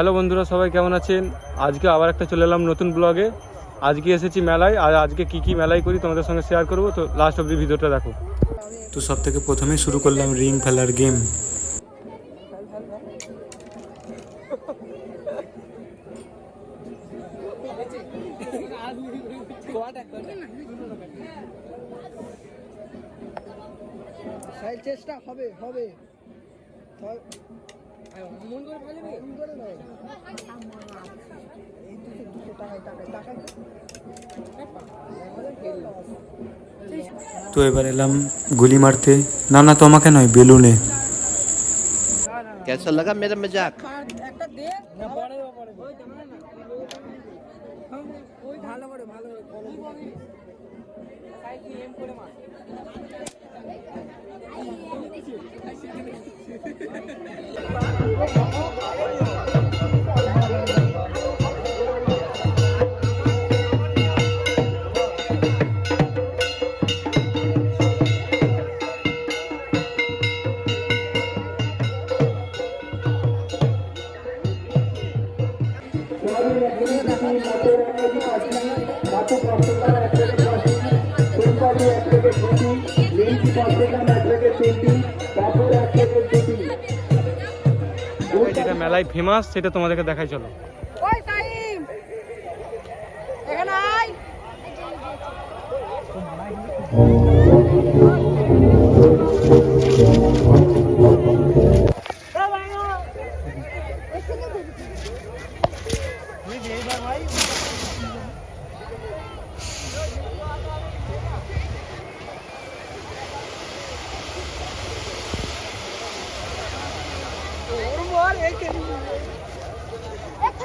Hello বন্ধুরা সবাই কেমন আছেন? আজকে আবার একটা চলে এলাম নতুন ব্লগে। আজকে এসেছি মেলায় আর আজকে কি কি মেলায় করি তোমাদের সঙ্গে শেয়ার করব তো লাস্ট অব্দি ভিডিওটা দেখো। তো সব থেকে প্রথমে শুরু করলাম রিং ফেলার গেম। চেষ্টা হবে হবে। ধর- মন করে ভালো মন করে নয় এই দুশো দুশো টাকায় টাকায় টাকায় তো এবার এলাম গুলি মারতে না না তোমাকে নয় বেলুনে कैसा लगा मेरा मजाक একটা দে না পরে পরে ওই না না ওই ভালো করে ভালো করে যেটা মেলায় ফেমাস সেটা তোমাদেরকে দেখাই চলো।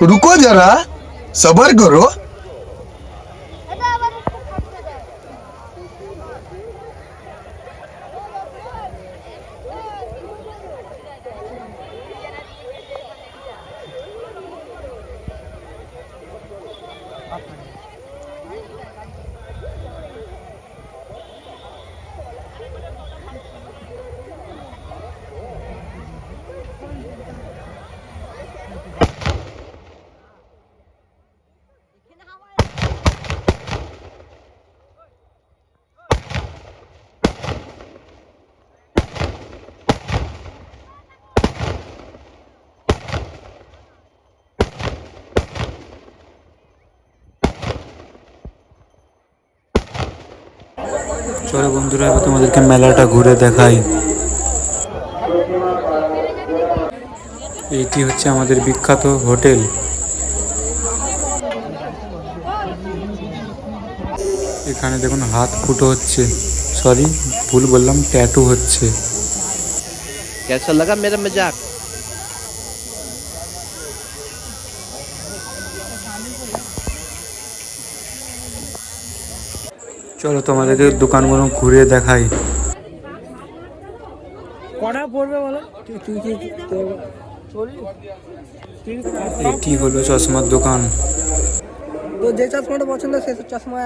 रुको जरा सबर करो চলো বন্ধুরা এবার তোমাদেরকে মেলাটা ঘুরে দেখাই এটি হচ্ছে আমাদের বিখ্যাত হোটেল এখানে দেখুন হাত ফুটো হচ্ছে সরি ভুল বললাম ট্যাটু হচ্ছে कैसा लगा मेरा मजाक চলো তোমাদেরকে দোকানগুলো ঘুরে দেখাই। কটা পড়বে বলো? এটি হলো চশমার দোকান? তো যে পছন্দ সে চশমা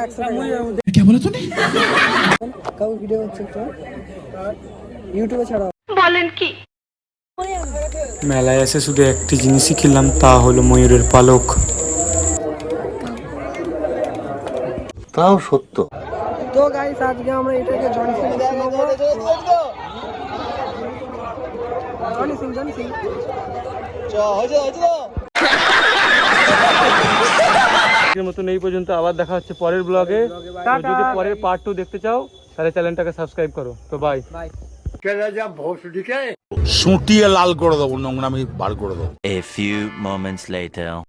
বলো ছাড়া মেলায় এসে শুধু একটি জিনিসই কিনলাম তা হলো ময়ূরের পালক। তাও সত্য। তো গাইস আজকে আমরা এটাকে জনি সিং শোনাবো জনি সিং জনি সিং মতন এই পর্যন্ত আবার দেখা হচ্ছে পরের ব্লগে। যদি পরের পার্ট টু দেখতে চাও তাহলে চ্যানেলটাকে সাবস্ক্রাইব করো। তো বাই বাই সুটিয়ে লাল করে দেবো নোংরামি বার করে দেবো। A few moments later.